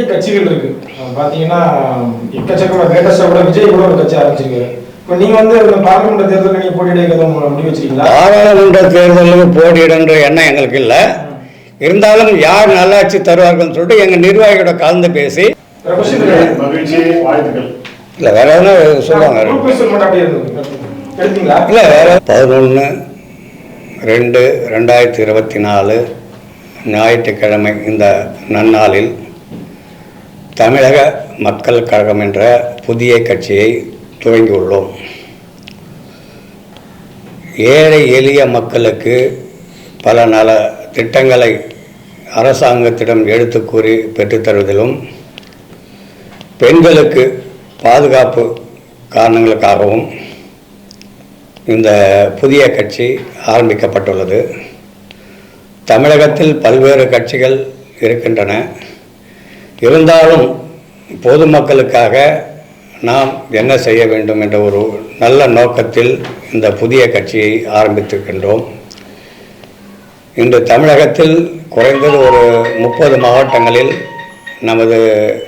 நிறைய கட்சிகள் இருக்கு. பாத்தீங்கன்னா எக்கச்சக்கமா லேட்டஸ்டா கூட விஜய் கூட ஒரு கட்சி ஆரம்பிச்சிருக்காரு. பாராளுமன்ற தேர்தலுக்கு போட்டியிடன்ற எண்ணம் எங்களுக்கு இல்லை. இருந்தாலும் யார் நல்லாட்சி தருவார்கள்னு சொல்லிட்டு எங்கள் நிர்வாகியோட கலந்து பேசி இல்லை. வேற எதுனா சொல்லுவாங்க. இல்லை வேற பதினொன்று ரெண்டு ரெண்டாயிரத்தி இருபத்தி நாலு ஞாயிற்றுக்கிழமை இந்த நன்னாளில் தமிழக மக்கள் கழகம் என்ற புதிய கட்சியை துவங்கியுள்ளோம். ஏழை எளிய மக்களுக்கு பல நல திட்டங்களை அரசாங்கத்திடம் எடுத்து கூறி பெற்றுத்தருவதிலும் பெண்களுக்கு பாதுகாப்பு காரணங்களுக்காகவும் இந்த புதிய கட்சி ஆரம்பிக்கப்பட்டுள்ளது. தமிழகத்தில் பல்வேறு கட்சிகள் இருக்கின்றன. இருந்தாலும் பொதுமக்களுக்காக நாம் என்ன செய்ய வேண்டும் என்ற ஒரு நல்ல நோக்கத்தில் இந்த புதிய கட்சியை ஆரம்பித்திருக்கின்றோம். இன்று தமிழகத்தில் குறைந்தது ஒரு முப்பது மாவட்டங்களில் நமது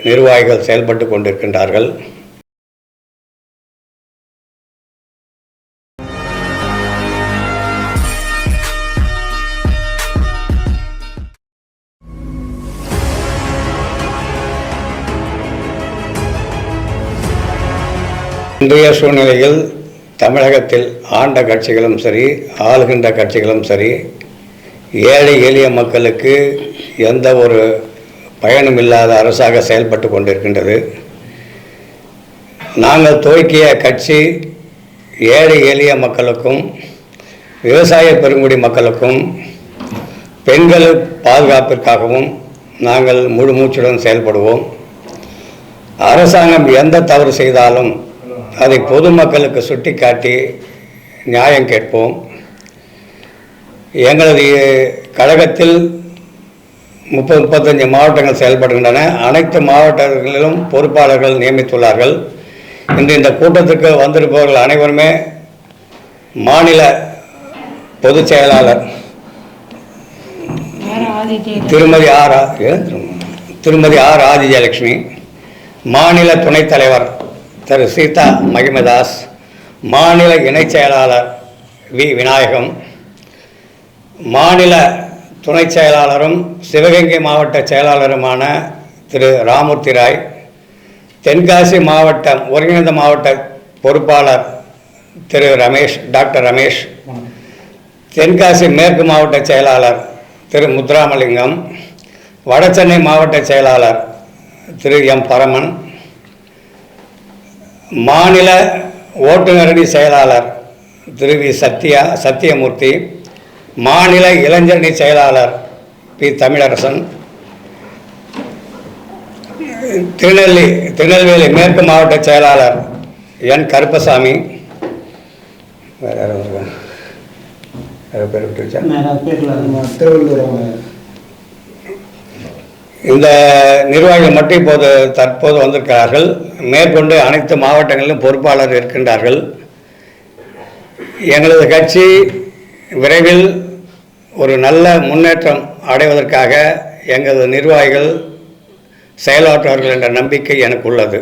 நிர்வாகிகள் செயல்பட்டு கொண்டிருக்கின்றார்கள். இன்றைய சூழ்நிலையில் தமிழகத்தில் ஆண்ட கட்சிகளும் சரி ஆளுகின்ற கட்சிகளும் சரி ஏழை எளிய மக்களுக்கு எந்த ஒரு பயனும் இல்லாத அரசாக செயல்பட்டு கொண்டிருக்கின்றது. நாங்கள் துவக்கிய கட்சி ஏழை எளிய மக்களுக்கும் விவசாய பெருங்குடி மக்களுக்கும் பெண்கள் பாதுகாப்பிற்காகவும் நாங்கள் முழு மூச்சுடன் செயல்படுவோம். அரசாங்கம் எந்த தவறு செய்தாலும் அதை பொதுமக்களுக்கு சுட்டிக்காட்டி நியாயம் கேட்போம். எங்களது கழகத்தில் முப்பது முப்பத்தஞ்சு மாவட்டங்கள் செயல்படுகின்றன. அனைத்து மாவட்டங்களிலும் பொறுப்பாளர்கள் நியமித்துள்ளார்கள். இன்று இந்த கூட்டத்துக்கு வந்திருப்பவர்கள் அனைவருமே மாநில பொதுச் செயலாளர் திருமதி ஆர் ஆ- திருமதி? திருமதி ஆர் ஆதிஜயலட்சுமி மாநில துணைத் தலைவர் திரு சீதா மகிமதாஸ் மாநில இணைச் செயலாளர் வி. விநாயகம் மாநில துணைச் செயலாளரும் சிவகங்கை மாவட்ட செயலாளருமான திரு. ராமூர்த்தி ராய் தென்காசி மாவட்டம் ஒருங்கிணைந்த மாவட்ட பொறுப்பாளர் திரு. ரமேஷ் டாக்டர் ரமேஷ் தென்காசி மேற்கு மாவட்ட செயலாளர் திரு. முத்துராமலிங்கம் வடசென்னை மாவட்ட செயலாளர் திரு. எம். பரமன் மாநில ஓட்டுநரணி செயலாளர் திரு வி சத்யா சத்தியமூர்த்தி மாநில இளைஞரணி செயலாளர் பி தமிழரசன் திருநெல்லி திருநெல்வேலி மேற்கு மாவட்ட செயலாளர் என் கருப்பசாமி. வேறு யாரும் பேர் விட்டுருச்சா திருவள்ளூர் இந்த நிர்வாகிகள் மட்டும் இப்போது தற்போது வந்திருக்கிறார்கள். மேற்கொண்டு அனைத்து மாவட்டங்களிலும் பொறுப்பாளர் இருக்கின்றார்கள். எங்களது கட்சி விரைவில் ஒரு நல்ல முன்னேற்றம் அடைவதற்காக எங்களது நிர்வாகிகள் செயலாற்றுவார்கள் என்ற நம்பிக்கை எனக்கு உள்ளது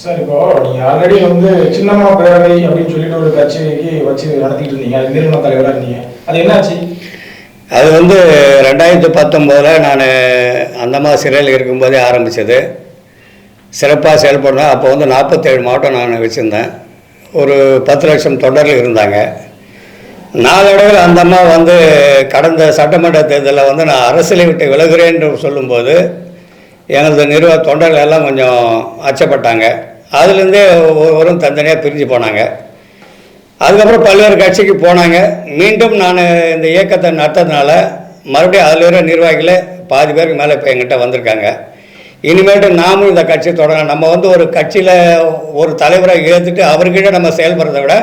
சார் இப்போ நீங்க ஆல்ரெடி வந்து சின்னம்மா பேரவை அப்படின்னு சொல்லிட்டு ஒரு கட்சிக்கு வச்சு நடத்திட்டு இருந்தீங்க. நிறுவன தலைவராக இருந்தீங்க. அது என்னாச்சு? அது வந்து ரெண்டாயிரத்தி பத்தொம்போதில் நான் அந்தமா சிறையில் இருக்கும்போதே ஆரம்பித்தது சிறப்பாக செயல்படணும் அப்போ வந்து நாற்பத்தேழு மாவட்டம் நான் வச்சுருந்தேன். ஒரு பத்து லட்சம் தொண்டர்கள் இருந்தாங்க. நாளடைவில் அந்த அம்மா வந்து கடந்த சட்டமன்ற தேர்தலில் வந்து நான் அரசியலை விட்டு விலகுறேன் என்று சொல்லும்போது எனது நிறுவ தொண்டர்கள் எல்லாம் கொஞ்சம் அச்சப்பட்டாங்க. அதுலேருந்தே ஒவ்வொருவரும் தனித்தனியாக பிரிஞ்சு போனாங்க. அதுக்கப்புறம் பல்வேறு கட்சிக்கு போனாங்க. மீண்டும் நான் இந்த இயக்கத்தை நடத்ததுனால மறுபடியும் அதில் இருக்கிற நிர்வாகிகளே பாதி பேருக்கு மேலே இப்போ எங்கிட்ட வந்திருக்காங்க. இனிமேட்டு நாமும் இந்த கட்சி தொடங்க நம்ம வந்து ஒரு கட்சியில் ஒரு தலைவரை ஏற்றுட்டு அவர்கிட்ட நம்ம செயல்படுறத விட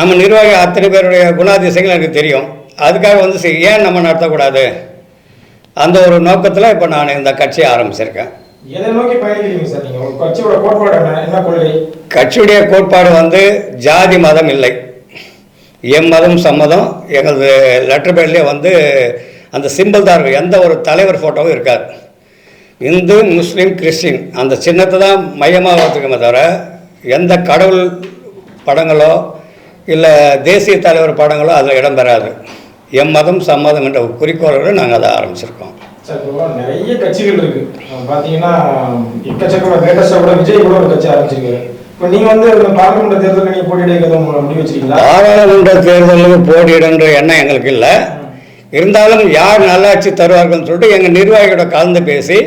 நம்ம நிர்வாகி அத்தனை பேருடைய குணாதிசயங்கள் எனக்கு தெரியும். அதுக்காக வந்து ஏன் நம்ம நடத்தக்கூடாது? அந்த ஒரு நோக்கத்தில் இப்போ நான் இந்த கட்சியை ஆரம்பிச்சிருக்கேன். எதை நோக்கி பயணிக்கிறீங்க சார் கட்சியோட கோட்பாடு என்ன? என்ன கொள்கை? கட்சியுடைய கோட்பாடு வந்து ஜாதி மதம் இல்லை. எம் மதம் சம்மதம் எங்களது லெட்டர் பேர்லேயே வந்து அந்த சிம்பிள் தான் இருக்கும். எந்த ஒரு தலைவர் ஃபோட்டோவும் இருக்காது. இந்து முஸ்லீம் கிறிஸ்டின் அந்த சின்னத்தை தான் மையமாக வச்சுக்கோமே தவிர எந்த கடவுள் படங்களோ இல்லை தேசிய தலைவர் படங்களோ அதில் இடம்பெறாது எம்மதம் சம்மதம் என்ற ஒரு குறிக்கோளோடு நாங்கள் அதை ஆரம்பிச்சிருக்கோம். சார் இப்போ நிறைய கட்சிகள் இருக்கு. பார்த்தீங்கன்னா பாத்தீங்கன்னா எக்கச்சக்கமா லேட்டஸ்டா கூட விஜய் கூட ஒரு கட்சி ஆரம்பிச்சிருக்காரு. இப்போ நீங்க வந்து பாராளுமன்ற தேர்தலில் நீங்க போட்டியிட முடிவு வச்சிருக்கீங்களா? பாராளுமன்ற தேர்தலுக்கு போட்டியிடன்ற எண்ணம் எங்களுக்கு இல்லை. இருந்தாலும் யார் நல்லாட்சி தருவார்கள்னு சொல்லிட்டு எங்கள் நிர்வாகியோட கலந்து பேசி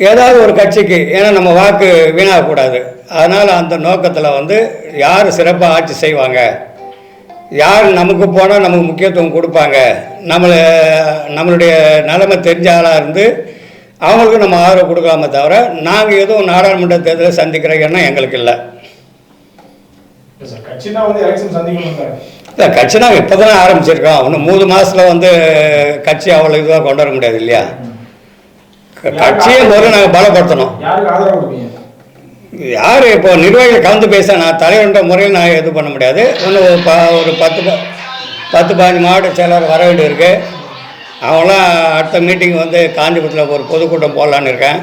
ஏதாவது ஒரு கட்சிக்கு ஏன்னா நம்ம வாக்கு வீணாகக்கூடாது. அதனால் அந்த நோக்கத்தில் வந்து யார் சிறப்பாக ஆட்சி செய்வாங்க? யார் நமக்கு போனால் நமக்கு முக்கியத்துவம் கொடுப்பாங்க? நம்மளை நம்மளுடைய நிலைமை தெரிஞ்ச ஆளாக இருந்து அவங்களுக்கு நம்ம ஆதரவு கொடுக்கலாமே தவிர நாங்கள் எதுவும் நாடாளுமன்ற தேர்தலை சந்திக்கிற எண்ணம் எங்களுக்கு இல்லை. இல்ல கட்சி நாங்கள் இப்போ தானே ஆரம்பிச்சிருக்கோம். இன்னும் மூணு மாதத்தில் வந்து கட்சி அவ்வளோ இதுவாக கொண்டு வர முடியாது இல்லையா? கட்சியை முதல்ல நாங்கள் பலப்படுத்தணும். யார் இப்போ நிர்வாகிகள் கலந்து பேச நான் தலைவர்ன்ற முறையில் நான் இது பண்ண முடியாது. இன்னும் ஒரு ப ஒரு பத்து பத்து பதினஞ்சு மாவட்ட செயலாளர் வர வேண்டியிருக்கு அவங்களாம் அடுத்த மீட்டிங் வந்து காஞ்சிபுரத்தில் ஒரு பொதுக்கூட்டம் போடலான்னு இருக்கேன்.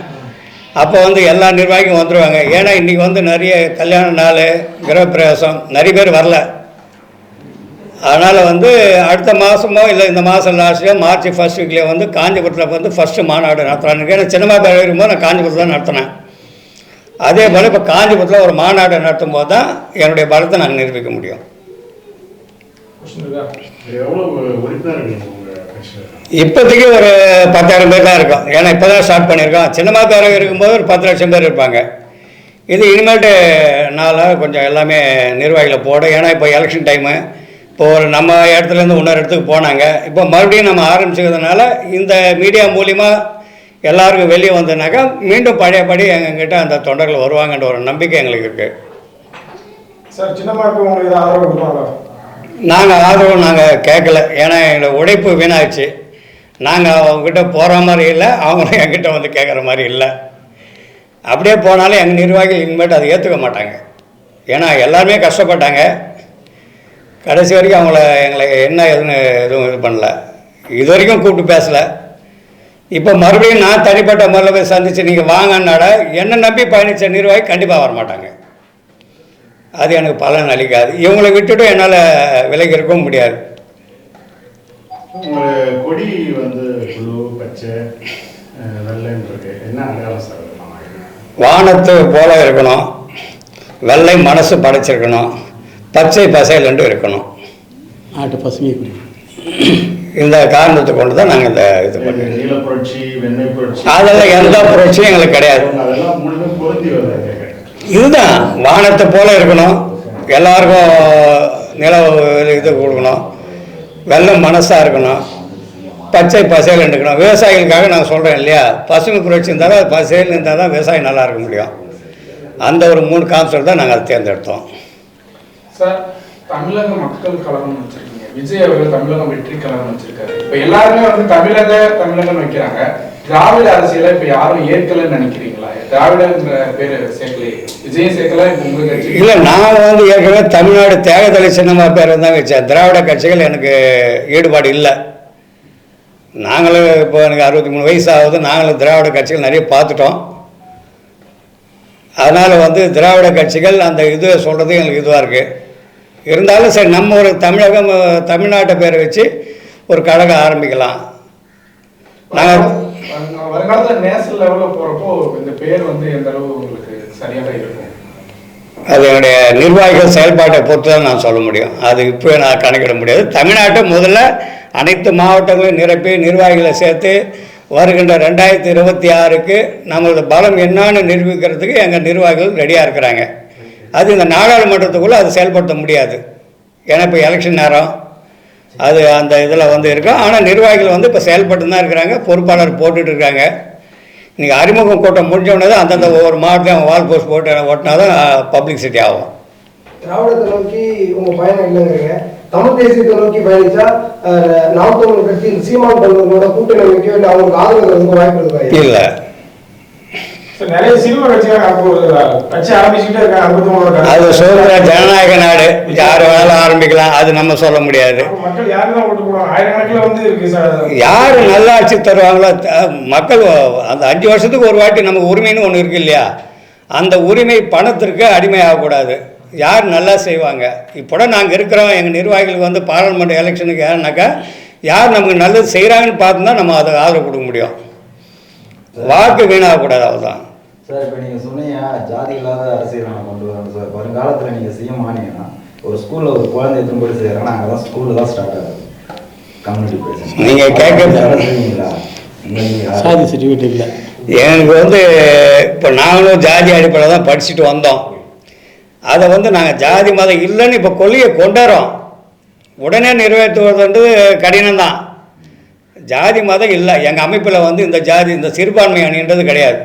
அப்போ வந்து எல்லா நிர்வாகியும் வந்துடுவாங்க ஏன்னா இன்றைக்கி வந்து நிறைய கல்யாண நாள் கிரகப்பிரவேசம் நிறைய பேர் வரல. அதனால் வந்து அடுத்த மாதமோ இல்லை இந்த மாதம் லாஸ்ட்லேயோ மார்ச் ஃபர்ஸ்ட் வீக்லேயே வந்து காஞ்சிபுரத்தில் வந்து ஃபஸ்ட்டு மாநாடு நடத்தலான்னு இருக்கேன். ஏன்னா சினிமா பேர் நான் காஞ்சிபுரத்தில் தான் நடத்தினேன். அதே போல் இப்போ காஞ்சிபுரத்தில் ஒரு மாநாடு நடத்தும் போது தான் என்னுடைய பலத்தை நான் நிரூபிக்க முடியும். இப்போதைக்கு ஒரு பத்தாயிரம் பேர் தான் இருக்கும். ஏன்னா இப்போ தான் ஸ்டார்ட் பண்ணியிருக்கோம். சினிமா பேரவை இருக்கும்போது ஒரு பத்து லட்சம் பேர் இருப்பாங்க. இது இனிமேட்டு நாளாக கொஞ்சம் எல்லாமே நிர்வாகிகளை போட ஏன்னா இப்போ எலெக்ஷன் டைமு இப்போ ஒரு நம்ம இடத்துலேருந்து இன்னொரு இடத்துக்கு போனாங்க. இப்போ மறுபடியும் நம்ம ஆரம்பிச்சுக்கிறதுனால இந்த மீடியா மூலிமா எல்லாருக்கும் வெளியே வந்ததுனாக்கா மீண்டும் பழையபடி எங்ககிட்ட அந்த தொண்டர்கள் வருவாங்கன்ற ஒரு நம்பிக்கை எங்களுக்கு இருக்குது சார் உங்களுக்கு ஆதரவு கொடுப்பாங்களா? நாங்கள் ஆதரவு நாங்கள் கேட்கல. ஏன்னா எங்களோட உழைப்பு வீணாச்சு. நாங்கள் அவங்ககிட்ட போகிற மாதிரி இல்லை அவங்களும் எங்கிட்ட வந்து கேட்குற மாதிரி இல்லை. அப்படியே போனாலும் எங்கள் நிர்வாகிகள் இனிமேட்டு அதை ஏற்றுக்க மாட்டாங்க. ஏன்னா எல்லாருமே கஷ்டப்பட்டாங்க. கடைசி வரைக்கும் அவங்கள எங்களை என்ன எதுன்னு எதுவும் இது பண்ணல. இது வரைக்கும் கூப்பிட்டு பேசலை. இப்போ மறுபடியும் நான் தனிப்பட்ட முறையில் போய் சந்தித்து நீங்கள் வாங்கன்னாட என்னை நம்பி பயணித்த நிர்வாகி கண்டிப்பாக வர மாட்டாங்க அது எனக்கு பலன் அளிக்காது. இவங்களை விட்டுட்டு என்னால் விலகி இருக்கவும் முடியாது. உங்க கொடி வந்து புழு பச்சை? வானத்து போல இருக்கணும். வெள்ளை மனசு படைச்சிருக்கணும். பச்சை பசைலண்டு இருக்கணும். நாட்டு பசுமை குடி இந்த காரணத்தை கொண்டு தான் நாங்கள் இந்த இது பண்ணுறோம் நீல புரட்சி அதெல்லாம் எந்த புரட்சியும் எங்களுக்கு கிடையாது. இதுதான் வானத்தை போல இருக்கணும். எல்லாருக்கும் நிலவு இது கொடுக்கணும். வெள்ளம் மனசாக இருக்கணும். பச்சை பசையில் இருக்கணும். விவசாயிகளுக்காக நான் சொல்கிறேன் இல்லையா? பசுமை புரட்சி இருந்தால் தான் பசையில் இருந்தால் தான் விவசாயம் நல்லா இருக்க முடியும். அந்த ஒரு மூணு கான்செப்ட் தான் நாங்கள் அதை தேர்ந்தெடுத்தோம். சார் தமிழக மக்கள் கழகம் வச்சிருக்கீங்க. விஜய் அவர்கள் தமிழகம் வெற்றி கழகம் வச்சிருக்காரு. இப்ப எல்லாருமே வந்து தமிழக தமிழகம் வைக்கிறாங்க. திராவிட அரசியலை இப்ப யாரும் ஏற்கலன்னு நினைக்கிறீங்களா? திராவிடங்கிற பேரு சேர்க்கலையே. விஜய் சேர்க்கல இல்லை நான் வந்து ஏற்கனவே தமிழ்நாடு தேகதலை சின்னமா பேர் தான் வச்சேன். திராவிட கட்சிகள் எனக்கு ஈடுபாடு இல்லை. நாங்களும் இப்போ எனக்கு அறுபத்தி மூணு வயசு ஆகுது நாங்களும் திராவிட கட்சிகள் நிறைய பார்த்துட்டோம். அதனால் வந்து திராவிட கட்சிகள் அந்த இது சொல்கிறது எங்களுக்கு இதுவாக இருக்குது இருந்தாலும் சரி நம்ம ஒரு தமிழகம் தமிழ்நாட்டை பேரை வச்சு ஒரு கழகம் ஆரம்பிக்கலாம். நாங்கள் வருங்காலத்துல நேஷனல் லெவல்ல போறப்போ இந்த பேர் வந்து எந்த அளவு உங்களுக்கு சரியாக இருக்கும்? அது என்னுடைய நிர்வாகிகள் செயல்பாட்டை பொறுத்து தான் நான் சொல்ல முடியும். அது இப்போ நான் கணக்கிட முடியாது. தமிழ்நாட்டை முதல்ல அனைத்து மாவட்டங்களையும் நிரப்பி நிர்வாகிகளை சேர்த்து வருகின்ற ரெண்டாயிரத்தி இருபத்தி ஆறுக்கு நம்மளோட பலம் என்னன்னு நிரூபிக்கிறதுக்கு எங்கள் நிர்வாகிகள் ரெடியாக இருக்கிறாங்க. அது இந்த நாடாளுமன்றத்துக்குள்ளே அது செயல்படுத்த முடியாது. ஏன்னா இப்போ எலெக்ஷன் நேரம். அது அந்த இதில் வந்து இருக்கும். ஆனால் நிர்வாகிகள் வந்து இப்போ செயல்பட்டு தான் இருக்கிறாங்க. பொறுப்பாளர் போட்டுட்டு இருக்காங்க. இன்றைக்கி அறிமுகம் கூட்டம் முடிஞ்ச உடனே தான் அந்தந்த ஒவ்வொரு மாவட்டத்தையும் வால் போஸ்ட் போட்டு ஓட்டினா தான் பப்ளிசிட்டி ஆகும். திராவிடத்தை நோக்கி உங்க பயணம் இல்லைங்கிறீங்க தமிழ் தேசியத்தை நோக்கி பயணிச்சா நாம் தமிழ் கட்சி சீமான் பல்வர்களோட கூட்டணி வைக்க இல்லை அவங்களுக்கு ஆதரவு வாய்ப்பு இல்லை சார், நிறைய சினிமா கட்சிகள் அப்போ ஒரு கட்சி ஆரம்பிச்சுக்கிட்டே இருக்காங்க அதை சுதந்திர ஜனநாயக நாடு. யார் வேணாலும் ஆரம்பிக்கலாம். அது நம்ம சொல்ல முடியாது. யார் நல்லாட்சி தருவாங்களோ மக்கள் அந்த அஞ்சு வருஷத்துக்கு ஒரு வாட்டி நமக்கு உரிமைன்னு ஒன்று இருக்கு இல்லையா? அந்த உரிமை பணத்திற்கு அடிமையாகக்கூடாது. யார் நல்லா செய்வாங்க? இப்போ நாங்கள் இருக்கிறோம். எங்கள் நிர்வாகிகளுக்கு வந்து பாராளுமன்ற எலெக்ஷனுக்கு யாருனாக்கா யார் நமக்கு நல்லது செய்கிறாங்கன்னு பார்த்து தான் நம்ம அதை ஆதரவு கொடுக்க முடியும். வாக்கு வீணாகக்கூடாது அவ்வளோதான் சார் இப்போ நீங்கள் சொன்னீங்க ஜாதி இல்லாத அரசியல் நான் கொண்டு வரணும் சார். வருங்காலத்தில் நீங்கள் சிஎம் ஆனீங்கன்னா ஒரு ஸ்கூலில் ஒரு குழந்தை எத்தனை போய் செய்கிறாங்கன்னா அங்கே தான் ஸ்கூலில் தான் ஸ்டார்ட் ஆகுது. கம்யூனிட்டி பேச நீங்கள் சாதி சர்டிஃபிகேட் இல்லை. எனக்கு வந்து இப்போ நாங்களும் ஜாதி அடிப்படையில் தான் படிச்சுட்டு வந்தோம். அதை வந்து நாங்கள் ஜாதி மதம் இல்லைன்னு இப்போ கொள்கையை கொண்டாடுறோம் உடனே நிறைவேற்றுவதுன்றது கடினம்தான். ஜாதி மதம் இல்லை. எங்கள் அமைப்பில் வந்து இந்த ஜாதி இந்த சிறுபான்மை அணின்றது கிடையாது.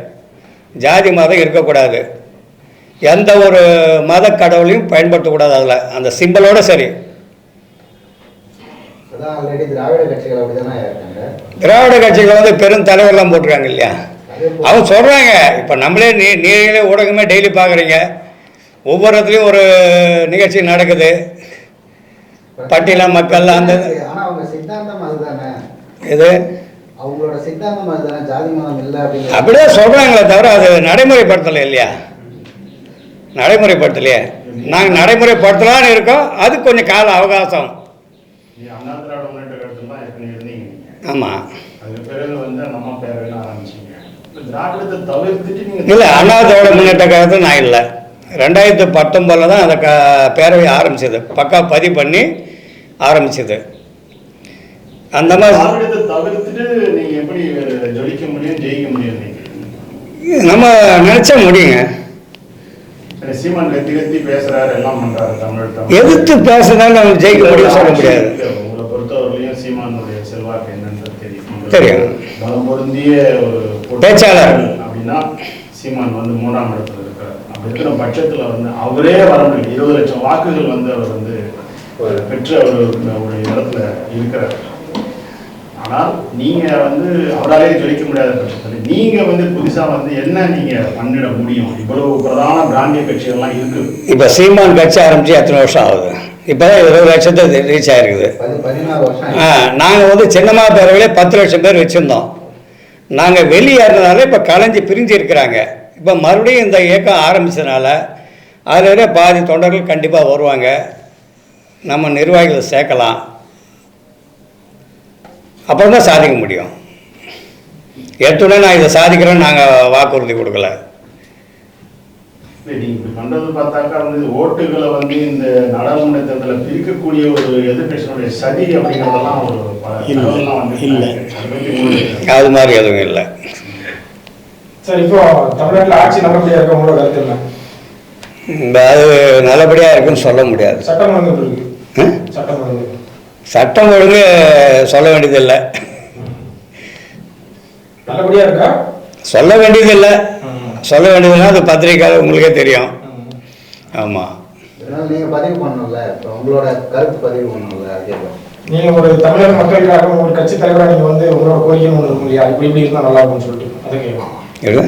ஜாதி மதம் இருக்கக்கூடாது. எந்த ஒரு மத கடவுளையும் பயன்படுத்தக்கூடாது அதில். அந்த சிம்பலோட சரி. திராவிட கட்சிகள் வந்து பெரும் தலைவர்லாம் போட்டிருக்காங்க இல்லையா? அவங்க சொல்கிறாங்க இப்போ நம்மளே நீ நீங்களே ஊடகமே டெய்லி பார்க்குறீங்க ஒவ்வொரு இடத்துலையும் ஒரு நிகழ்ச்சி நடக்குது. பட்டியல மக்கள் அந்த இது? அவங்களோட சித்தாந்தம் அதுதானே ஜாதி மதம் இல்லை அப்படியே சொல்கிறாங்களே தவிர அது நடைமுறைப்படுத்தலை இல்லையா? நடைமுறைப்படுத்தலையே. நாங்கள் நடைமுறைப்படுத்தலான்னு இருக்கோம். அது கொஞ்சம் கால அவகாசம். ஆமாம் இல்லை அண்ணா திராவிட முன்னேற்ற கழகத்தில் நான் இல்லை. ரெண்டாயிரத்து பத்தொம்பதில் தான் அந்த க பேரவை ஆரம்பிச்சது. பக்கா பதிவு பண்ணி ஆரம்பிச்சது. அந்த மாதிரி தவிர்த்துட்டு நீங்க எப்படி ஜொலிக்க முடியும் ஜெயிக்க முடியும் நம்ம நினச்சா முடியுங்க. சீமான் கத்தி கத்தி பேசுறாரு எல்லாம் பண்றாரு தமிழ் எதிர்த்து பேசுறதால நம்ம ஜெயிக்க முடியும் சொல்ல முடியாது. உங்களை பொறுத்தவரையிலையும் சீமானுடைய செல்வாக்கு என்னன்றது தெரியும். தெரியும். பலம் பொருந்திய ஒரு பேச்சாளர். அப்படின்னா சீமான் வந்து மூன்றாம் இடத்துல இருக்கார். அப்படி இருக்கிற பட்சத்துல வந்து அவரே வர முடியும் இருபது லட்சம் வாக்குகள் வந்து அவர் வந்து ஒரு பெற்ற ஒரு இடத்துல இருக்கிறார். ஆனால் நீங்க வந்து அவராலே ஜெயிக்க முடியாத பட்சத்தில் நீங்க வந்து புதுசா வந்து என்ன நீங்க பண்ணிட முடியும்? இவ்வளவு பிரதான பிராந்திய கட்சிகள்லாம் இருக்கு. இப்போ சீமான் கட்சி ஆரம்பித்து எத்தனை வருஷம் ஆகுது? இப்போ தான் இருபது லட்சத்தை ரீச் வருஷம் ஆ நாங்கள் வந்து சின்னம்மா பேரவையிலே பத்து லட்சம் பேர் வச்சுருந்தோம். நாங்கள் வெளியேறினதால இப்போ கலைஞ்சு பிரிஞ்சு இருக்கிறாங்க. இப்போ மறுபடியும் இந்த இயக்கம் ஆரம்பிச்சதுனால அதில் பாதி தொண்டர்கள் கண்டிப்பாக வருவாங்க. நம்ம நிர்வாகிகளை சேர்க்கலாம். அப்புறம் தான் சாதிக்க முடியும். எடுத்துடனே நான் இதை சாதிக்கிறேன்னு நாங்கள் வாக்குறுதி கொடுக்கல. பண்றது பார்த்தாக்கா வந்து ஓட்டுகளை வந்து இந்த நாடாளுமன்ற தேர்தலில் பிரிக்கக்கூடிய ஒரு எதிர்கட்சியினுடைய சதி அப்படிங்கிறதெல்லாம் ஒரு இல்லை. அதை மாதிரி எதுவும் இல்லை. சார் இப்போ தமிழ்நாட்டில் ஆட்சி நல்லபடியா இருக்க? உங்களோட கருத்து என்ன? இந்த அது நல்லபடியாக இருக்குன்னு சொல்ல முடியாது. சட்டம்? சட்டம் சட்டம் ஒழுங்கு சொல்ல வேண்டியதில்லை. சொல்ல வேண்டியதில்லை. சொல்ல வேண்டியதுன்னா அது பத்திரிக்கையாளர் உங்களுக்கே தெரியும். ஆமாம் இதனால நீங்க பதிவு பண்ணணும்ல. இப்போ உங்களோட கருத்து பதிவு பண்ணணும்ல அது கேட்குறோம் நீங்க ஒரு தமிழக மக்களுக்காக ஒரு கட்சி தலைவரா நீங்க வந்து உங்களோட கோரிக்கைன்னு ஒன்று இருக்கும் இல்லையா? இப்படி இப்படி இருந்தா நல்லா இருக்கும்னு சொல்லிட்டு. அதை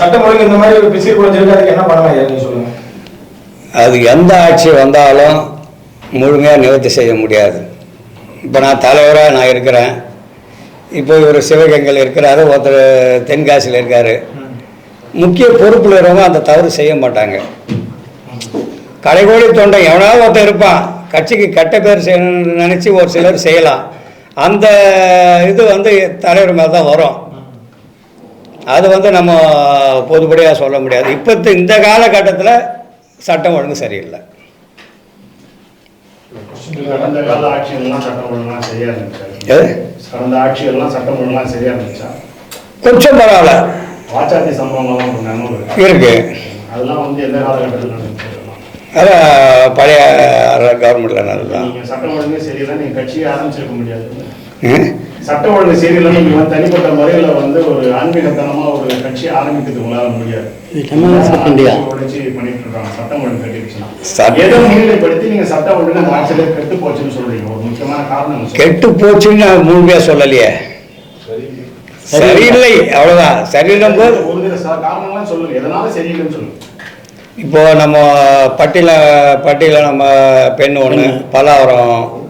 சட்டம் ஒழுங்கு இந்த மாதிரி ஒரு பிசிறு இருக்காதுக்கு என்ன பண்ணலாம் ஐயா நீங்க சொல்லுங்க? அது எந்த ஆட்சி வந்தாலும் முழுமையாக நிவர்த்தி செய்ய முடியாது. இப்போ நான் தலைவராக நான் இருக்கிறேன். இப்போ இவர் சிவகங்கையில் இருக்கிறாரு ஒருத்தர் தென்காசியில் இருக்கார். முக்கிய பொறுப்பில் இருக்கவங்க அந்த தவறு செய்ய மாட்டாங்க. கடைகோடி தொண்டை எவனாவது ஒருத்தர் இருப்பான். கட்சிக்கு கெட்ட பேர் செய்யணும்னு நினச்சி ஒரு சிலர் செய்யலாம். அந்த இது வந்து தலைவர் மேலே தான் வரும். அது வந்து நம்ம பொதுப்படியாக சொல்ல முடியாது. இப்போ இந்த காலகட்டத்தில் சட்டம் ஒழுங்கு சரியில்லை. கடந்த கால ஆட்சிகள்லாம் சட்டம் ஒழுங்கெல்லாம் சரியா இருந்துச்சு கடந்த ஆட்சிகள்லாம் சட்டம் ஒழுங்கெல்லாம் சரியா இருந்துச்சா கொஞ்சம் பரவாயில்ல. வாச்சாத்தி சம்பவங்கள்லாம் இருக்கு. அதெல்லாம் வந்து எந்த காலகட்டத்தில் நடந்துச்சு? அதான் பழைய கவர்மெண்ட்டில் நல்லதுதான் நீங்க சட்டம் ஒழுங்கு சரியில்லை நீங்க கட்சியை ஆரம்பிச்சிருக்க முடியாது? சட்டம் ஒழுங்கு சரியில்லை நீங்க தனிப்பட்ட முறையில வந்து ஒரு ஆன்மீகத்தனமா ஒரு கட்சி ஆரம்பிக்கிறது உங்களால முடியாது. சட்டம் ஒழுங்கு கட்டிடுச்சுன்னா. முன்னிலைப்படுத்தி நீங்க சட்டம் ஒழுங்கு அந்த ஆட்சியில கெட்டு போச்சுன்னு சொல்றீங்க? ஒரு முக்கியமான காரணம்? கெட்டு போச்சுன்னு சொல்லலையே. சரியில்லை. சரியில்லும் போது ஒரு சில ச- காரணங்கள்லாம் சொல்லுங்க. எதனால சரியில்லைன்னு சொல்லுங்க. இப்போ நம்ம பட்டியில் பட்டியில் நம்ம பெண் ஒன்று பலாவரம்.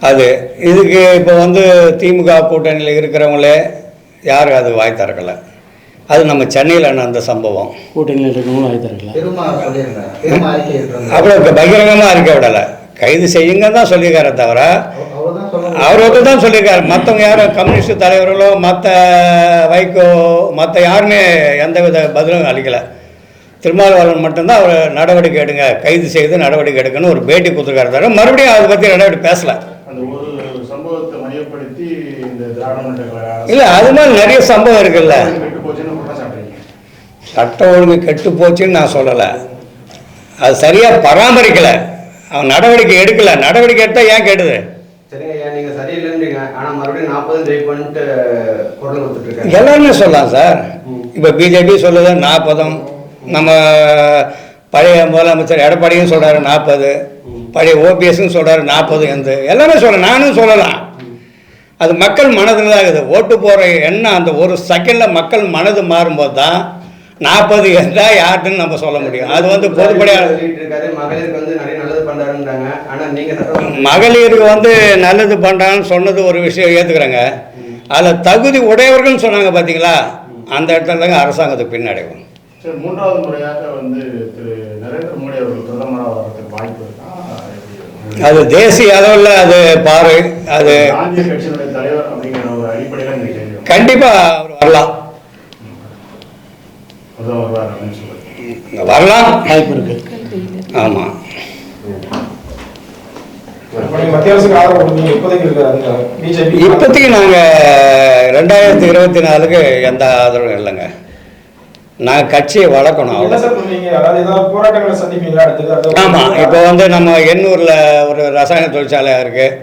அது இதுக்கு இப்போ வந்து திமுக கூட்டணியில் இருக்கிறவங்களே யாரும் அது வாய் திறக்கலை. அது நம்ம சென்னையில் நடந்த சம்பவம். கூட்டணியில் இருக்கவங்களும் அப்புறம் பகிரங்கமாக இருக்க விடலை. கைது செய்யுங்க தான் சொல்லியிருக்காரே தவிர அவர் வந்து தான் சொல்லியிருக்காரு. மற்றவங்க யாரும் கம்யூனிஸ்ட் தலைவர்களோ மற்ற வைகோ மற்ற யாருமே எந்தவித பதிலும் அளிக்கலை. திருமாவளவன் மட்டும்தான் அவர் நடவடிக்கை எடுங்க கைது செய்து நடவடிக்கை எடுக்கணும்னு ஒரு பேட்டி கொடுத்துருக்காரு தவிர மறுபடியும் அதை பற்றி நடவடிக்கை பேசலை. அந்த இல்லை அது மாதிரி நிறைய சம்பவம் இருக்குல்ல கெட்டு போச்சுன்னு குற்றம் சாட்டுறீங்க சட்ட ஒழுங்கு கெட்டு போச்சுன்னு நான் சொல்லலை. அது சரியாக பராமரிக்கலை. அவன் நடவடிக்கை எடுக்கலை. நடவடிக்கை எடுத்தால் ஏன் இருக்காங்க எல்லாருமே சொல்லலாம் சார். இப்போ பிஜேபி சொல்லுது நாற்பதும். நம்ம பழைய முதலமைச்சர் எடப்பாடியும் சொல்கிறாரு நாற்பது. பழைய ஓபிஎஸ்ன்னு சொல்கிறாரு நாற்பது எந்த எல்லாமே சொல்ல நானும் சொல்லலாம். அது மக்கள் மனதில் தான் இருக்குது. ஓட்டு போகிற எண்ணம் அந்த ஒரு செகண்டில் மக்கள் மனது மாறும்போது தான் நாற்பது இருந்தால் யாருன்னு நம்ம சொல்ல முடியும். அது வந்து பொதுப்படையாக மகளிருக்கு வந்து நிறைய நல்லது பண்றாருன்றாங்க. ஆனா நீங்க சட்டம் மகளிருக்கு வந்து நல்லது பண்ணுறான்னு சொன்னது ஒரு விஷயம் ஏற்றுக்கிறேங்க அதில் தகுதி உடையவர்கள்னு சொன்னாங்க பார்த்தீங்களா அந்த இடத்துல தாங்க அரசாங்கத்துக்கு பின்னடைவும். சரி மூன்றாவது முறையாக வந்து திரு நரேந்திர மோடி அவர்கள் பிரதமராக வர்றதுக்கு வாய்ப்பு இருக்கா? எப்படி? அது தேசிய அளவில் அது பாரு அது. கண்டிப்பாக அவர் வரலாம். வருவார் அப்படின்னு சொல்லுங்க வரலாம் வாய்ப்பு இருக்கு. ஆமாம் இப்போதைக்கு நாங்கள் ரெண்டாயிரத்தி இருபத்தி நாலுக்கு எந்த ஆதரவும் இல்லைங்க. நான் கட்சியை வளர்க்கணும் ஆமாம் இப்போ வந்து நம்ம எண்ணூரில் ஒரு ரசாயன தொழிற்சாலை இருக்குது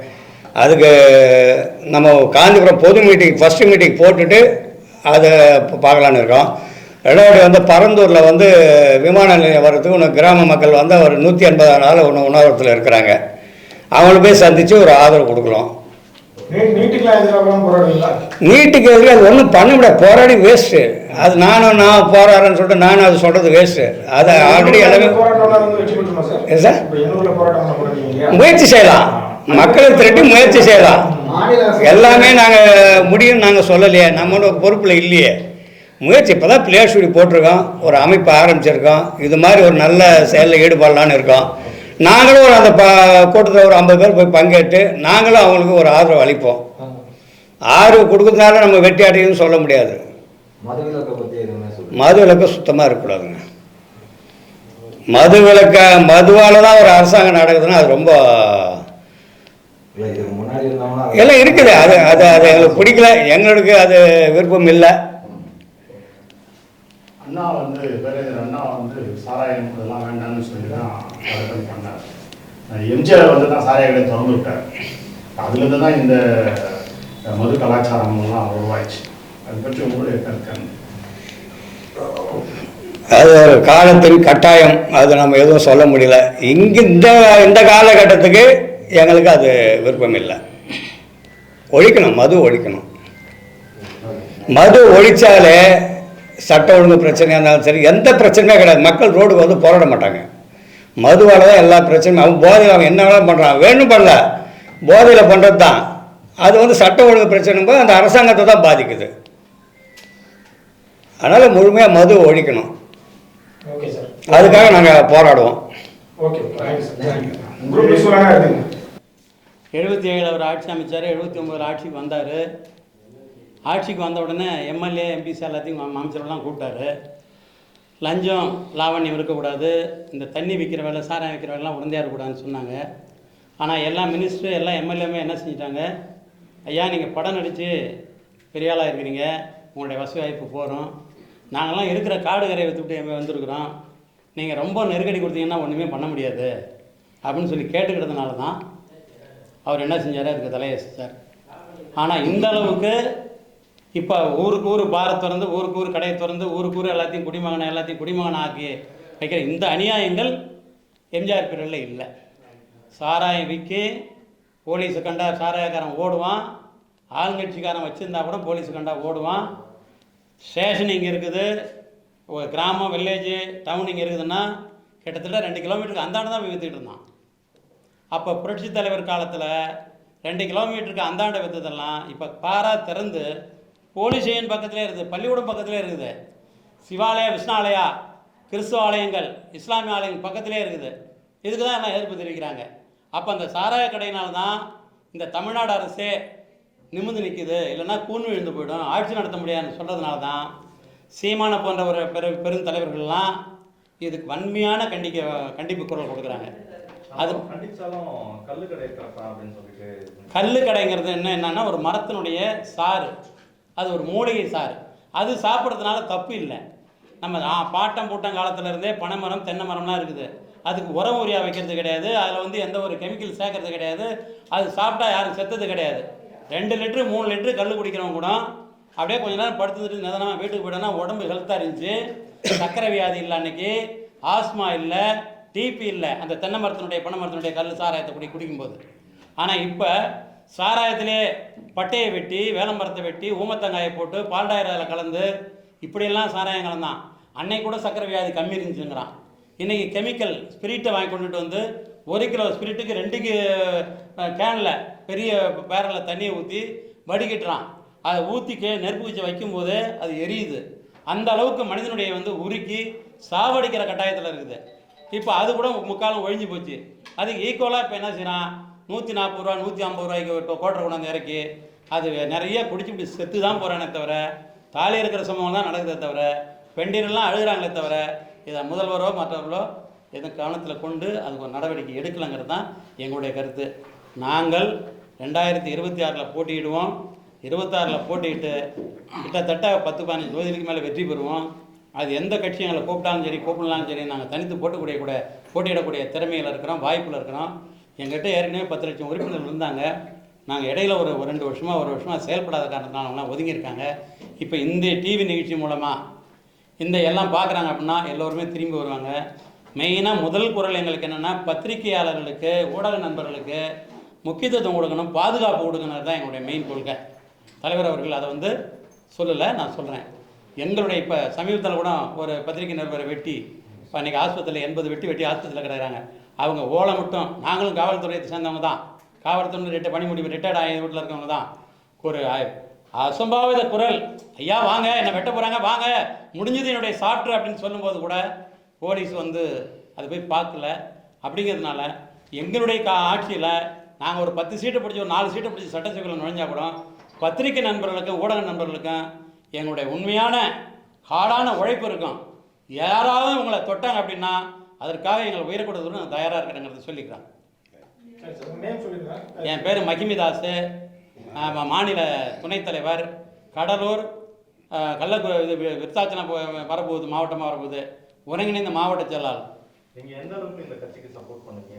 அதுக்கு நம்ம காஞ்சிபுரம் பொது மீட்டிங் ஃபஸ்ட்டு மீட்டிங் போட்டுட்டு அதை பார்க்கலான்னு இருக்கோம். ரெண்டாவது வந்து பரந்தூரில் வந்து விமான நிலையம் வர்றதுக்கு ஒன்று கிராம மக்கள் வந்து ஒரு நூற்றி எண்பதாம் நாள் ஒன்று உணவகத்தில் இருக்கிறாங்க. அவங்கள போய் சந்தித்து ஒரு ஆதரவு கொடுக்கலாம். நீட்டுக்கு எதிராக அது ஒன்றும் பண்ண முடியாது. போராடி வேஸ்ட்டு அது நானும் நான் போராடுறேன்னு சொல்லிட்டு நானும் அது சொல்கிறது வேஸ்ட்டு அதை ஆல்ரெடி எல்லாமே சார்? முயற்சி செய்யலாம். மக்களை திரட்டி முயற்சி செய்யலாம். எல்லாமே நாங்கள் முடியும் நாங்கள் சொல்லலையே. நம்மளோட பொறுப்பில் இல்லையே. முயற்சி இப்போ தான் பிளேயர் ஷூட் போட்டிருக்கோம் ஒரு அமைப்பு ஆரம்பிச்சிருக்கோம் இது மாதிரி ஒரு நல்ல செயலில் ஈடுபடலான்னு இருக்கோம் நாங்களும் ஒரு அந்த ப கூட்டத்தில் ஒரு ஐம்பது பேர் போய் பங்கேற்று நாங்களும் அவங்களுக்கு ஒரு ஆதரவு அளிப்போம். ஆதரவு கொடுக்கறதுனால நம்ம வெற்றி அடையும்னு சொல்ல முடியாது. மது விலக்கு சுத்தமாக இருக்கக்கூடாதுங்க. மது விலக்க மதுவால் தான் ஒரு அரசாங்கம் நடக்குதுன்னா அது ரொம்ப எல்லாம் இருக்குது. அது அது அது எங்களுக்கு பிடிக்கல. எங்களுக்கு அது விருப்பம் இல்லை. அண்ணா வந்து பேரறிஞர் அண்ணா வந்து சாராயம் இதெல்லாம் வேண்டாம்னு சொல்லி தான் அவர்கள் பண்ணார். எம்ஜிஆர் வந்து தான் சாராய கடை திறந்து விட்டார் அதுலேருந்து தான் இந்த மது கலாச்சாரம்லாம் உருவாயிடுச்சு. அது பற்றி உங்களுடைய கருத்து அது ஒரு காலத்தின் கட்டாயம். அது நம்ம எதுவும் சொல்ல முடியல. இங்கே இந்த இந்த காலகட்டத்துக்கு எங்களுக்கு அது விருப்பம் இல்லை. ஒழிக்கணும் மது ஒழிக்கணும். மது ஒழிச்சாலே சட்ட ஒழுங்கு பிரச்சனையாக இருந்தாலும் சரி எந்த பிரச்சனையுமே கிடையாது. மக்கள் ரோடுக்கு வந்து போராட மாட்டாங்க. மதுவால் தான் எல்லா பிரச்சனையும் அவன் போதையில் அவன் என்ன வேணாலும் பண்ணுறான் வேணும் பண்ணல. போதையில் பண்ணுறது தான். அது வந்து சட்ட ஒழுங்கு பிரச்சனை போது அந்த அரசாங்கத்தை தான் பாதிக்குது. அதனால் முழுமையாக மது ஒழிக்கணும். Okay sir. அதுக்காக நாங்கள் போராடுவோம். எழுபத்தி ஏழில் அவர் ஆட்சி அமைச்சார் எழுபத்தி ஒம்பதில் ஆட்சிக்கு வந்தார். ஆட்சிக்கு வந்த உடனே எம்எல்ஏ எம்பிசி எல்லாத்தையும் ம- அமைச்சரெல்லாம் கூப்பிட்டாரு. லஞ்சம் லாவண்யம் இருக்கக்கூடாது. இந்த தண்ணி விற்கிற வேலை சாராயம் விற்கிற வேலைலாம் உடந்தையாக இருக்கக்கூடாதுன்னு சொன்னாங்க. ஆனால் எல்லா மினிஸ்டரும் எல்லா எம்எல்ஏமே என்ன செஞ்சிட்டாங்க? ஐயா நீங்கள் படம் நடித்து பெரிய ஆளாக இருக்கிறீங்க. உங்களுடைய வசதி வாய்ப்பு போகிறோம் நாங்கள்லாம் இருக்கிற காடு கரையை விற்றுவிட்டு வந்திருக்கிறோம். நீங்கள் ரொம்ப நெருக்கடி கொடுத்தீங்கன்னா ஒன்றுமே பண்ண முடியாது. அப்படின்னு சொல்லி கேட்டுக்கிட்டதுனால தான் அவர் என்ன செஞ்சார்? அதுக்கு தலையசிச்சார். ஆனால் இந்த அளவுக்கு இப்போ ஊருக்கு ஊர் பாரை திறந்து ஊருக்கு ஊர் கடையை திறந்து ஊருக்கு ஊர் எல்லாத்தையும் குடிமகனை எல்லாத்தையும் குடிமகன் ஆக்கி வைக்கிற இந்த அநியாயங்கள் எம்ஜிஆர் பீரியடில் இல்லை. சாராயம் விற்கி போலீஸு கண்டா சாராயக்காரன் ஓடுவான். ஆளுங்கட்சிக்காரன் வச்சுருந்தா கூட போலீஸு கண்டா ஓடுவான். ஸ்டேஷன் இங்கே இருக்குது. ஒரு கிராமம் வில்லேஜு டவுன் இங்கே இருக்குதுன்னா கிட்டத்தட்ட ரெண்டு கிலோமீட்டருக்கு அந்தாண்டு தான் போய் விற்றுக்கிட்டு இருந்தான். அப்போ புரட்சி தலைவர் காலத்தில் ரெண்டு கிலோமீட்டருக்கு அந்தாண்டை விற்றதெல்லாம் இப்போ பாரா திறந்து போலீஸ் ஸ்டேஷன் பக்கத்துலேயே இருக்குது பள்ளிக்கூடம் பக்கத்துலேயே இருக்குது. சிவாலயா விஷ்ணாலயா கிறிஸ்துவ ஆலயங்கள் இஸ்லாமிய ஆலயங்கள் பக்கத்திலே இருக்குது. இதுக்கு தான் எல்லாம் எதிர்ப்பு தெரிவிக்கிறாங்க. அப்போ அந்த சாராய கடையினால தான் இந்த தமிழ்நாடு அரசே நிமிர்ந்து நிற்குது இல்லைன்னா கூன் விழுந்து போயிடும். ஆட்சி நடத்த முடியாதுன்னு சொல்கிறதுனால தான் சீமான போன்ற ஒரு பெரு பெருந்தலைவர்கள்லாம் இதுக்கு வன்மையான கண்டிக்க கண்டிப்பு குரல் கொடுக்குறாங்க. அது கல்லு கடைங்கிறது என்ன என்னன்னா ஒரு மரத்தினுடைய சாறு. அது ஒரு மூலிகை சாறு. அது சாப்பிட்றதுனால தப்பு இல்லை. நம்ம பாட்டம் பூட்டம் காலத்துலேருந்தே பனைமரம் தென்னை மரம்லாம் இருக்குது. அதுக்கு உரம் உரியா வைக்கிறது கிடையாது. அதில் வந்து எந்த ஒரு கெமிக்கல் சேர்க்கறது கிடையாது. அது சாப்பிட்டா யாரும் செத்தது கிடையாது. ரெண்டு லிட்ரு மூணு லிட்ரு கல் குடிக்கிறவங்க கூட அப்படியே கொஞ்ச நேரம் படுத்துட்டு நிதானமாக வீட்டுக்கு போயிட்டோன்னா உடம்பு ஹெல்த்தாக இருந்துச்சு. சக்கரை வியாதி இல்லை அன்னைக்கு. ஆஸ்மா இல்லை. டிபி இல்லை. அந்த தென்னை மரத்தினுடைய பனை மரத்தினுடைய கல் சாராயத்தை குடி குடிக்கும்போது. ஆனால் இப்போ சாராயத்திலே பட்டையை வெட்டி வேலம்பரத்தை வெட்டி ஊமத்தங்காயை போட்டு பால்டாயர் அதில் கலந்து இப்படியெல்லாம் சாராயம் கலந்தான் அன்னைக்கு கூட சக்கரை வியாதி கம்மி இருந்துச்சுங்கிறான். இன்றைக்கி கெமிக்கல் ஸ்பிரிட்டை வாங்கி கொண்டுட்டு வந்து ஒரு கிலோ ஸ்பிரிட்டுக்கு ரெண்டு கேனில் பெரிய பேரலில் தண்ணியை ஊற்றி வடிகட்டுறான். அதை ஊற்றி கே நெருப்பு வச்சு வைக்கும்போது அது எரியுது. அந்த அளவுக்கு மனிதனுடைய வந்து உருக்கி சாவடிக்கிற கட்டாயத்தில் இருக்குது. இப்போ அது கூட முக்காலும் ஒழிஞ்சு போச்சு. அதுக்கு ஈக்குவலாக இப்போ என்ன செய்கிறான் நூற்றி நாற்பது ரூபா நூற்றி ஐம்பது ரூபாய்க்கு இப்போ கோட்டரை கொண்டாந்து இறக்கி அது நிறைய குடிச்சு இப்படி செத்து தான் போகிறானே தவிர தாலி இருக்கிற சம்பவம் தான் நடக்குதே தவிர பெண்டிரெல்லாம் அழுகுறாங்களே தவிர இதை முதல்வரோ மற்றவர்களோ எதுவும் கவனத்தில் கொண்டு அதுக்கு ஒரு நடவடிக்கை எடுக்கலைங்கிறது தான் எங்களுடைய கருத்து. நாங்கள் ரெண்டாயிரத்தி இருபத்தி ஆறில் போட்டியிடுவோம். இருபத்தாறில் போட்டிட்டு கிட்டத்தட்ட பத்து பதினஞ்சு தொகுதிகளுக்கு மேலே வெற்றி பெறுவோம். அது எந்த கட்சி எங்களை கூப்பிட்டாலும் சரி கூப்பிடலாம் சரி நாங்கள் தனித்து போட்டுக்கூடிய கூட போட்டியிடக்கூடிய திறமையில் இருக்கிறோம் வாய்ப்பில் இருக்கிறோம். எங்கிட்ட ஏற்கனவே பத்து லட்சம் உறுப்பினர்கள் இருந்தாங்க. நாங்கள் இடையில ஒரு ரெண்டு வருஷமாக ஒரு வருஷமாக செயல்படாத காரணத்தினால அவங்களாம் ஒதுங்கியிருக்காங்க. இப்போ இந்த டிவி நிகழ்ச்சி மூலமாக இந்த எல்லாம் பார்க்குறாங்க அப்படின்னா எல்லோருமே திரும்பி வருவாங்க. மெயினாக முதல் குரல் எங்களுக்கு என்னென்னா பத்திரிகையாளர்களுக்கு ஊடக நண்பர்களுக்கு முக்கியத்துவம் கொடுக்கணும் பாதுகாப்பு கொடுக்கணும் தான் எங்களுடைய மெயின் கொள்கை. தலைவர் அவர்கள் அதை வந்து சொல்லலை நான் சொல்கிறேன் எங்களுடைய இப்போ சமீபத்தில் கூட ஒரு பத்திரிகை நிருபரை வெட்டி இப்போ அன்றைக்கி ஆஸ்பத்திரியில் எண்பது வெட்டி வெட்டி ஆஸ்பத்திரியில் கிடக்குறாங்க. அவங்க ஓலை மட்டும் நாங்களும் காவல்துறையை சேர்ந்தவங்க தான். காவல்துறை ரிட்ட பணி முடிவு ரிட்டையர்ட் ஆகி வீட்டில் இருக்கவங்க தான். ஒரு அசம்பாவித குரல். ஐயா வாங்க என்னை வெட்ட போகிறாங்க வாங்க. முடிஞ்சது என்னுடைய சாற்று அப்படின்னு சொல்லும்போது கூட போலீஸ் வந்து அது போய் பார்க்கல. அப்படிங்கிறதுனால எங்களுடைய கா ஆட்சியில் நாங்கள் ஒரு பத்து சீட்டை பிடிச்சி ஒரு நாலு சீட்டை பிடிச்சி சட்டசபையில் நுழைஞ்சால் கூட பத்திரிகை நண்பர்களுக்கும் ஊடக நண்பர்களுக்கும் எங்களுடைய உண்மையான ஹார்டான உழைப்பு இருக்கும். யாராவது உங்களை தொட்டாங்க அப்படின்னா அதற்காக எங்களை உயிரை கொடுத்து நான் தயாராக இருக்கிறேங்கிறத சொல்லிக்கிறேன். என் பேர் மகிமிதாஸ். மாநில துணைத் தலைவர். கடலூர் கள்ளக்கு இது விருத்தாச்சலம் வரப்போகுது மாவட்டமாக வரப்போகுது. ஒருங்கிணைந்த மாவட்ட செயலாளர். நீங்க எந்த அளவுக்கு இந்த கட்சிக்கு சப்போர்ட் பண்ணீங்க?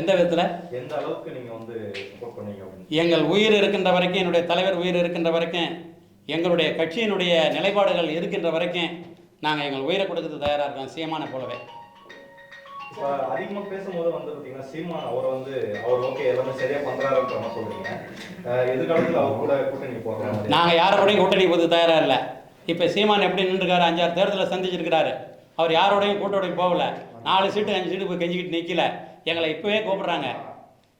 எந்த விதத்தில்? எந்த அளவுக்கு நீங்க வந்து சப்போர்ட் அப்படின்னு? எங்கள் உயிர் இருக்கின்ற வரைக்கும் என்னுடைய தலைவர் உயிர் இருக்கின்ற வரைக்கும் எங்களுடைய கட்சியினுடைய நிலைப்பாடுகள் இருக்கின்ற வரைக்கும் நாங்கள் எங்கள் உயிரை கொடுக்கறது தயாராக இருக்கோம் சீமான போலவே. இப்போ அதிகமாக பேசும்போது வந்து பார்த்தீங்கன்னா சீமான் அவர் வந்து அவர் ஓகே எல்லாமே சரியாக பண்ணுறாருன்ற மாதிரி சொல்றீங்க. எதிர்காலத்தில் அவர் கூட கூட்டணி போடுற நாங்கள் யாரோடையும் கூட்டணி போது தயாராக இல்லை. இப்போ சீமான் எப்படி நின்றுருக்காரு அஞ்சாறு தேர்தலில் சந்திச்சிருக்கிறாரு. அவர் யாரோடையும் கூட்டோடையும் போகல. நாலு சீட்டு அஞ்சு சீட்டு போய் கெஞ்சிக்கிட்டு நிற்கல எங்களை இப்போவே கூப்பிட்றாங்க.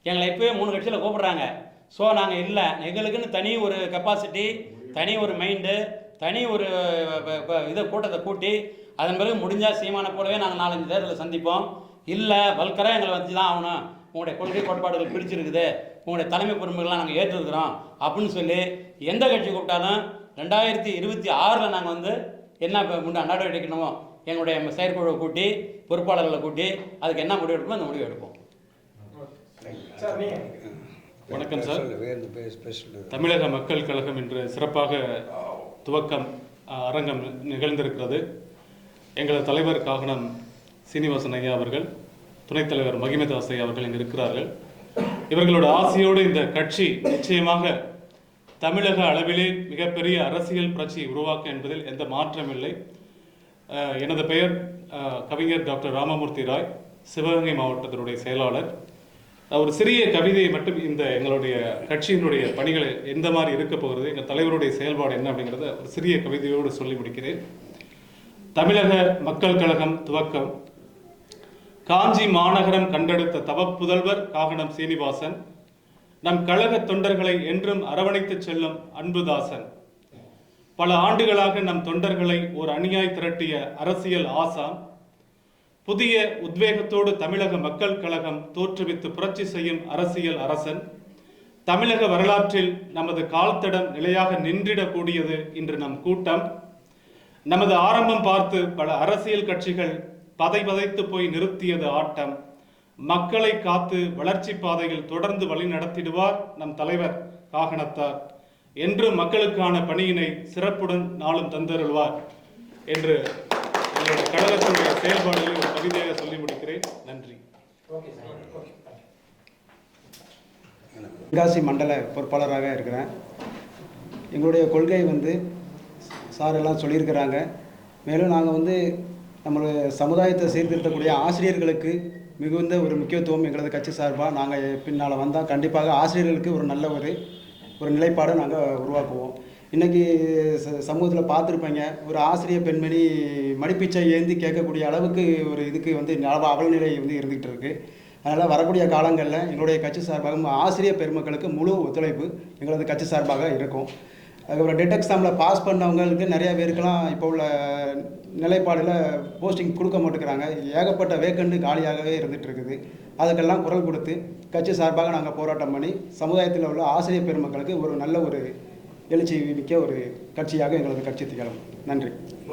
எங்களை இப்போவே மூணு கட்சியில் கூப்பிட்றாங்க. ஸோ நாங்கள் இல்லை. எங்களுக்குன்னு தனி ஒரு கெப்பாசிட்டி தனி ஒரு மைண்டு தனி ஒரு இதை கூட்டத்தை கூட்டி அதன் பிறகு முடிஞ்சால் சீமானை போலவே நாங்கள் நாலஞ்சு தேர்தலில் சந்திப்போம். இல்லை வல்கராக எங்களை வச்சு தான் ஆகணும். உங்களுடைய கொள்கை கோட்பாடுகள் பிடிச்சிருக்குது உங்களுடைய தலைமை பொறுப்புகள்லாம் நாங்கள் ஏற்றிருக்கிறோம் அப்படின்னு சொல்லி எந்த கட்சி கூப்பிட்டாலும் ரெண்டாயிரத்தி இருபத்தி ஆறில் நாங்கள் வந்து என்ன நடவடிக்கை எடுக்கணுமோ எங்களுடைய செயற்குழுவை கூட்டி பொறுப்பாளர்களை கூட்டி அதுக்கு என்ன முடிவு எடுக்கணுமோ அந்த முடிவு எடுப்போம். வணக்கம் சார். தமிழக மக்கள் கழகம் இன்று சிறப்பாக துவக்கம் அரங்கம் நிகழ்ந்திருக்கிறது. எங்களது தலைவர் காகனம் சீனிவாசன் ஐயா அவர்கள் துணைத் தலைவர் மகிமதாஸ் ஐயா அவர்கள் இங்கே இருக்கிறார்கள். இவர்களோட ஆசையோடு இந்த கட்சி நிச்சயமாக தமிழக அளவிலே மிகப்பெரிய அரசியல் புரட்சியை உருவாக்க என்பதில் எந்த மாற்றமில்லை எனது பெயர் கவிஞர் டாக்டர் ராமமூர்த்தி ராய் சிவகங்கை மாவட்டத்தினுடைய செயலாளர். ஒரு சிறிய கவிதையை மட்டும் இந்த எங்களுடைய கட்சியினுடைய பணிகள் எந்த மாதிரி இருக்க போகிறது எங்கள் தலைவருடைய செயல்பாடு என்ன அப்படிங்கிறத ஒரு சிறிய கவிதையோடு சொல்லி முடிக்கிறேன். தமிழக மக்கள் கழகம் துவக்கம். காஞ்சி மாநகரம் கண்டெடுத்த தவப்புதல்வர் காகனம் சீனிவாசன் நம் கழக தொண்டர்களை என்றும் அரவணைத்துச் செல்லும் அன்புதாசன். பல ஆண்டுகளாக நம் தொண்டர்களை ஒரு அணியாய் திரட்டிய அரசியல் ஆசான் புதிய உத்வேகத்தோடு தமிழக மக்கள் கழகம் தோற்றுவித்து புரட்சி செய்யும் அரசியல் அரசன் தமிழக வரலாற்றில் நமது கால்தடம் நிலையாக நின்றிடக்கூடியது இன்று நம் கூட்டம். நமது ஆரம்பம் பார்த்து பல அரசியல் கட்சிகள் பதை பதைத்து போய் நிறுத்தியது ஆட்டம். மக்களை காத்து வளர்ச்சி பாதையில் தொடர்ந்து வழி நடத்திடுவார் நம் தலைவர் காகனத்தார் என்று மக்களுக்கான பணியினை சிறப்புடன் நாளும் தந்தருள்வார் என்று எங்களுடைய கழகத்தினுடைய செயல்பாடுகளை ஒரு கவிதையாக சொல்லி முடிக்கிறேன். நன்றி. தென்காசி மண்டல பொறுப்பாளராக இருக்கிறேன். எங்களுடைய கொள்கை வந்து சார் எல்லாம் சொல்லியிருக்கிறாங்க. மேலும் நாங்கள் வந்து நம்மளுடைய சமுதாயத்தை சீர்திருத்தக்கூடிய ஆசிரியர்களுக்கு மிகுந்த ஒரு முக்கியத்துவம் எங்களது கட்சி சார்பாக நாங்கள் பின்னால் வந்தால் கண்டிப்பாக ஆசிரியர்களுக்கு ஒரு நல்ல ஒரு ஒரு நிலைப்பாடை நாங்கள் உருவாக்குவோம். இன்றைக்கி ச சமூகத்தில் பார்த்துருப்பீங்க ஒரு ஆசிரியர் பெண்மணி மடிப்பிச்சை ஏந்தி கேட்கக்கூடிய அளவுக்கு ஒரு இதுக்கு வந்து அளவு அவலநிலை வந்து இருந்துகிட்டு இருக்குது அதனால் வரக்கூடிய காலங்களில் எங்களுடைய கட்சி சார்பாக ஆசிரியர் பெருமக்களுக்கு முழு ஒத்துழைப்பு எங்களது கட்சி சார்பாக இருக்கும். அதுக்கப்புறம் டெட் எக்ஸாமில் பாஸ் பண்ணவங்களுக்கு நிறைய பேருக்கெல்லாம் இப்போ உள்ள நிலைப்பாடில் போஸ்டிங் கொடுக்க மாட்டேங்கிறாங்க. ஏகப்பட்ட வேக்கண்டு காலியாகவே இருந்துகிட்ருக்குது அதுக்கெல்லாம் குரல் கொடுத்து கட்சி சார்பாக நாங்கள் போராட்டம் பண்ணி சமுதாயத்தில் உள்ள ஆசிரியர் பெருமக்களுக்கு ஒரு நல்ல ஒரு எழுச்சி மிக்க ஒரு கட்சியாக எங்களது கட்சி திகழும். நன்றி.